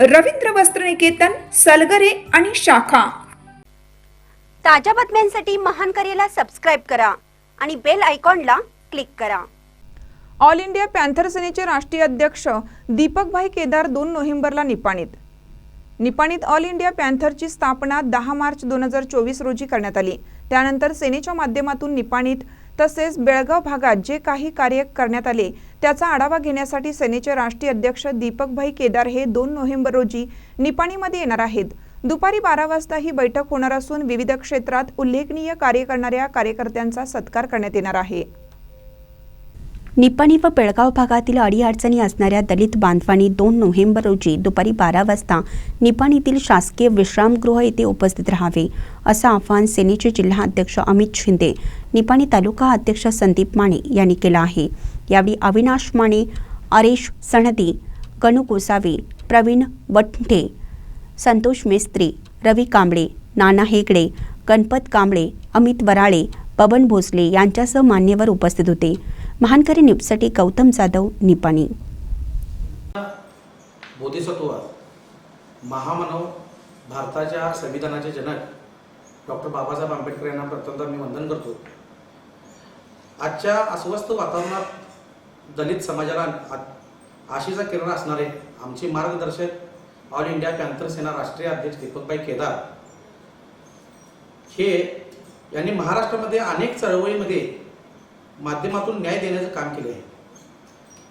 रवींद्र वस्त्रनिकेतन सलगरे आणि शाखा. ताज्या बातम्यांसाठी महान करेला सबस्क्राईब करा आणि बेल आयकॉनला क्लिक करा. ऑल इंडिया पॅन्थर सेनेचे राष्ट्रीय अध्यक्ष दीपकभाई केदार दोन नोव्हेंबरला निपाणीत. निपाणीत ऑल इंडिया पॅन्थरची स्थापना दहा मार्च दोन हजार चोवीस रोजी करण्यात आली. त्यानंतर सेनेच्या माध्यमातून निपाणीत तसेच बेळगाव भागात जे काही कार्य करण्यात आले त्याचा आढावा घेण्यासाठी सेनेचे राष्ट्रीय अध्यक्ष दीपकभाई केदार हे दोन नोव्हेंबर रोजी निपाणीमध्ये येणार आहेत. दुपारी बारा वाजता ही बैठक होणार असून विविध क्षेत्रात उल्लेखनीय कार्य करणाऱ्या कार्यकर्त्यांचा सत्कार करण्यात येणार आहे. निपाणी व बेळगाव भागातील अडीअडचणी असणाऱ्या दलित बांधवांनी दोन नोव्हेंबर रोजी दुपारी बारा वाजता निपाणीतील शासकीय विश्रामगृह येथे उपस्थित राहावे असं आवाहन सेनेचे जिल्हा अध्यक्ष अमित शिंदे निपाणी तालुका अध्यक्ष संदीप माने यांनी केलं आहे. यावेळी अविनाश माने अरेश सणदी गणू गोसावी प्रवीण वटणे संतोष मेस्त्री रवी कांबळे नाना हेगडे गणपत कांबळे अमित वराळे पवन भोसले यांच्यासह मान्यवर उपस्थित होते. महानकरी न्यूजसाठी गौतम जाधव निपाणी. बोधिसत्व महामानव भारताच्या संविधानाचे जनक डॉक्टर बाबासाहेब आंबेडकर यांना प्रथमतः मी वंदन करतो. आजच्या अस्वस्थ वातावरणात दलित समाजाला आशीचा आशेचा किरण असणारे आमचे मार्गदर्शक ऑल इंडिया पॅन्थर सेना राष्ट्रीय अध्यक्ष दीपकभाई केदार हे यांनी महाराष्ट्रामध्ये अनेक चळवळीमध्ये माध्यमातून न्याय देण्याचं काम केले आहे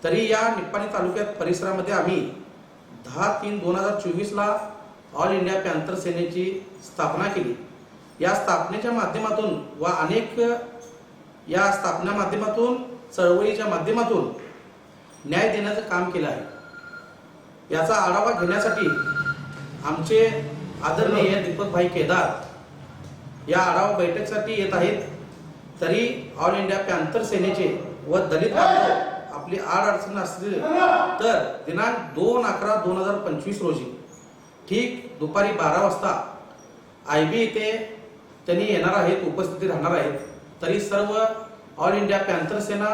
तरी या निप्पाणी तालुक्यात परिसरामध्ये आम्ही दहा तीन दोन हजार चोवीसला ऑल इंडिया पॅन्थर सेनेची स्थापना केली. या स्थापनेच्या माध्यमातून व अनेक या स्थापना माध्यमातून चळवळीच्या माध्यमातून न्याय देण्याचं काम केलं आहे. याचा आढावा घेण्यासाठी आमचे आदरणीय दीपकभाई केदार या आढावा बैठकीसाठी येत आहेत. तरी ऑल इंडिया पॅन्थर सेनेचे व दलित आपली आड अडचण असतील तर दिनांक दोन अकरा दोन हजार पंचवीस रोजी ठीक दुपारी बारा वाजता आय बी येथे त्यांनी येणार आहेत उपस्थिती राहणार आहेत. तरी सर्व ऑल इंडिया पॅन्थर सेना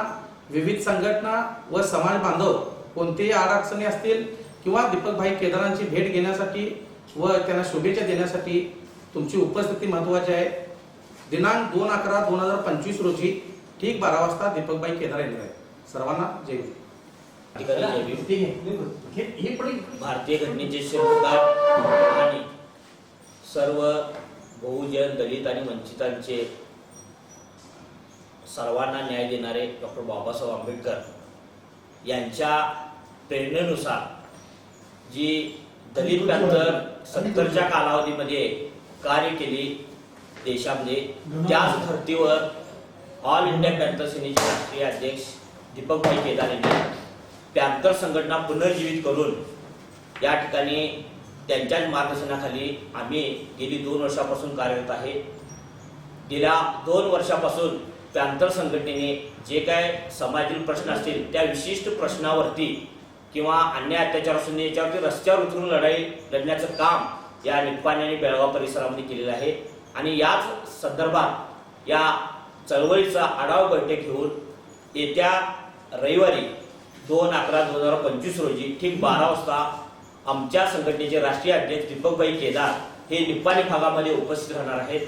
विविध संघटना व समाज बांधव कोणतेही अडचणी असतील किंवा दीपकभाई केदारांची भेट घेण्यासाठी व त्यांना शुभेच्छा देण्यासाठी तुमची उपस्थिती महत्वाची आहे. दिनांक दोन अकरा दोन हजार पंचवीस रोजी ठीक बारा वाजता दीपकभाई केदार येणार आहेत. सर्वांना जय हिंद. भारतीय घटनेचे शिल्पकार आणि सर्व बहुजन दलित आणि वंचितांचे सर्वांना न्याय देणारे डॉक्टर बाबासाहेब आंबेडकर यांच्या प्रेरणेनुसार जी दलित पॅन्थर सत्तरच्या कालावधीमध्ये कार्य केली देशामध्ये त्याच धर्तीवर ऑल इंडिया पॅन्थर सेनेचे राष्ट्रीय अध्यक्ष दीपकभाई केदार यांनी पॅन्थर संघटना पुनर्जीवित करून या ठिकाणी त्यांच्याच मार्गदर्शनाखाली आम्ही गेली दोन वर्षापासून कार्यरत आहे. गेल्या दोन वर्षापासून पॅन्थर संघटनेने जे काय समाजातील प्रश्न असतील त्या विशिष्ट प्रश्नावरती किंवा अन्याय अत्याचार असून याच्यावरती रस्त्यावर उतरून लढाई लढण्याचं काम या निप्पाणी आणि बेळगाव परिसरामध्ये केलेलं आहे. आणि याच संदर्भात या चळवळीचा आढावा बैठक घेऊन येत्या रविवारी दोन अकरा दोन हजार पंचवीस रोजी ठीक बारा वाजता आमच्या संघटनेचे राष्ट्रीय अध्यक्ष दीपकबाई केदार हे निप्पाणी भागामध्ये उपस्थित राहणार आहेत.